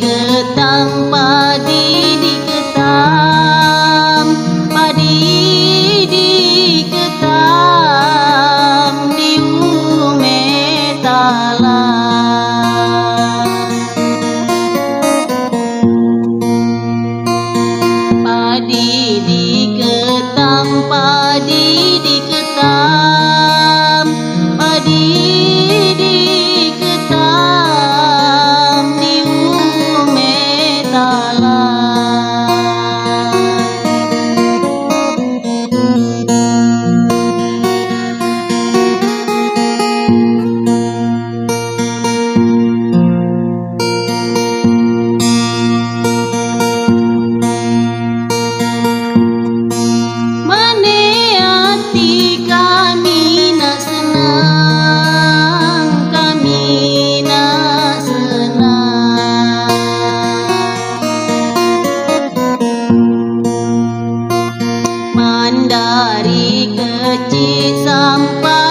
ketang padi di ketam padi di ketam di umetala padi di ketam padi dari kecil sampai